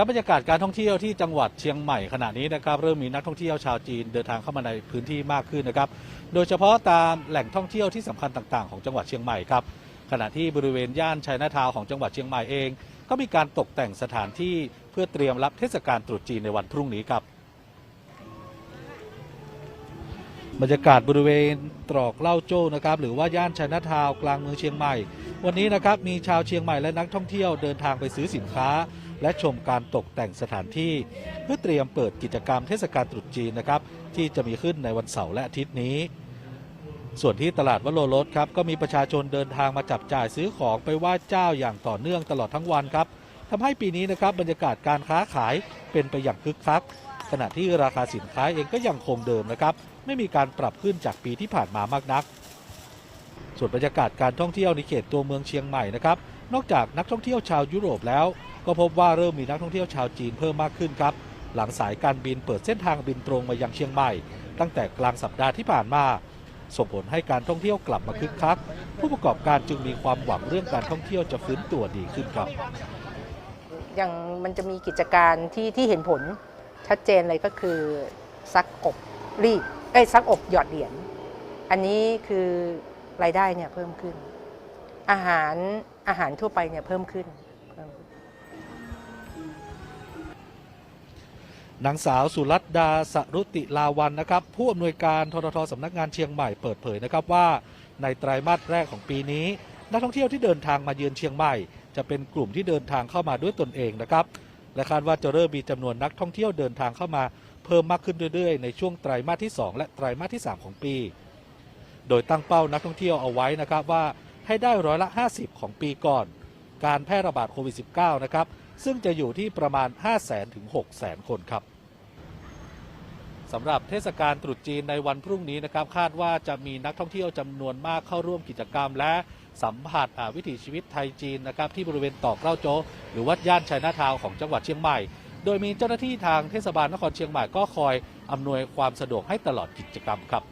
ครับบรรยากาศการท่องเที่ยวที่จังหวัดเชียงใหม่ขณะนี้นะครับเริ่มมีนักท่องเที่ยวชาวจีนเดินทางเข้ามาในพื้นที่มากขึ้นนะครับ โดยเฉพาะตามแหล่งท่องเที่ยวที่สำคัญต่างๆ ของจังหวัดเชียงใหม่ครับขณะที่บริเวณย่านชัยนาทาวของจังหวัดเชียงใหม่เอง ก็มีการตกแต่งสถานที่เพื่อเตรียมรับเทศกาลตรุษจีนในวันพรุ่งนี้ครับบรรยากาศบริเวณตรอกเล่าโจ้นะครับหรือว่าย่านชัยนาทาวกลางเมืองเชียงใหม่ วันนี้นะครับมีชาวเชียงใหม่และนักท่องเที่ยวเดินทางไปซื้อสินค้า และชมการตกแต่งสถานที่ เพื่อเตรียมเปิดกิจกรรมเทศกาลตรุษจีนนะครับ ที่จะมีขึ้นในวันเสาร์และอาทิตย์นี้ ส่วนที่ตลาดวโรรสครับก็มีประชาชนเดินทางมาจับจ่ายซื้อของไปไหว้เจ้าอย่างต่อเนื่องตลอดทั้งวันครับทำให้ปีนี้นะครับบรรยากาศการค้าขายเป็นไปอย่างคึกคักขณะที่ราคาสินค้าเองก็ยังคงเดิมนะครับ ไม่มีการปรับขึ้นจากปีที่ผ่านมามากนัก ส่วนบรรยากาศการท่องเที่ยวในเขตตัวเมืองเชียงใหม่นะครับ นอกจากนักท่องเที่ยวชาวยุโรปแล้ว ก็พบว่าเริ่มมีนักท่องเที่ยวชาวจีนเพิ่มมากขึ้นครับ หลังสายการบินเปิดเส้นทางบินตรงมายังเชียงใหม่ ตั้งแต่กลางสัปดาห์ที่ผ่านมา ส่งผลให้การท่องเที่ยวกลับมาคึกคัก ผู้ประกอบการจึงมีความหวังเรื่องการท่องเที่ยวจะฟื้นตัวดีขึ้นครับ อย่างมันจะมีกิจการที่ที่เห็นผลชัดเจนเลยก็คือซักอบรีดเอ้ยซักอบหยอดเหรียญอันนี้คือ รายได้เนี่ยเพิ่มขึ้น อาหารอาหารทั่วไปเนี่ยเพิ่มขึ้นเพิ่มขึ้น นางสาวสุรัตดาสรุติลาวันนะครับผู้อำนวยการทททสำนักงานเชียงใหม่เปิดเผยนะครับว่า ในไตรามาสแรกของปีนี้ นักท่องเที่ยวที่เดินทางมาเยือนเชียงใหม่ จะเป็นกลุ่มที่เดินทางเข้ามาด้วยตนเองนะครับและคาดว่าจะเริ่มมีจำนวนนักท่องเที่ยวเดินทางเข้ามา เพิ่มมากขึ้นเรื่อยๆ ในช่วงไตรามาสที่ 2 และไตรามาสที่ 3 ของปี โดยตั้งเป้านักท่องเที่ยวเอาไว้นะครับว่าให้ได้ร้อยละ 50 ของปีก่อน การแพร่ระบาดโควิด -19 นะครับ ซึ่งจะอยู่ที่ประมาณ5 0 0 0 0 0ถึง6 0 0 0 0 คนครับสำหรับเทศกาลตรุษจีนในวันพรุ่งนี้นะครับ คาดว่าจะมีนักท่องเที่ยวจำนวนมากเข้าร่วมกิจกรรม และสัมผัสวิถีชีวิตไทยจีนนะครับ ที่บริเวณตอกเล่าโจหรือว่าย่านชัยนาทาวของจังหวัดเชียงใหม่ โดยมีเจ้าหน้าที่ทางเทศบาลนครเชียงใหม่ก็คอยอำนวยความสะดวกให้ตลอดกิจกรรมครับ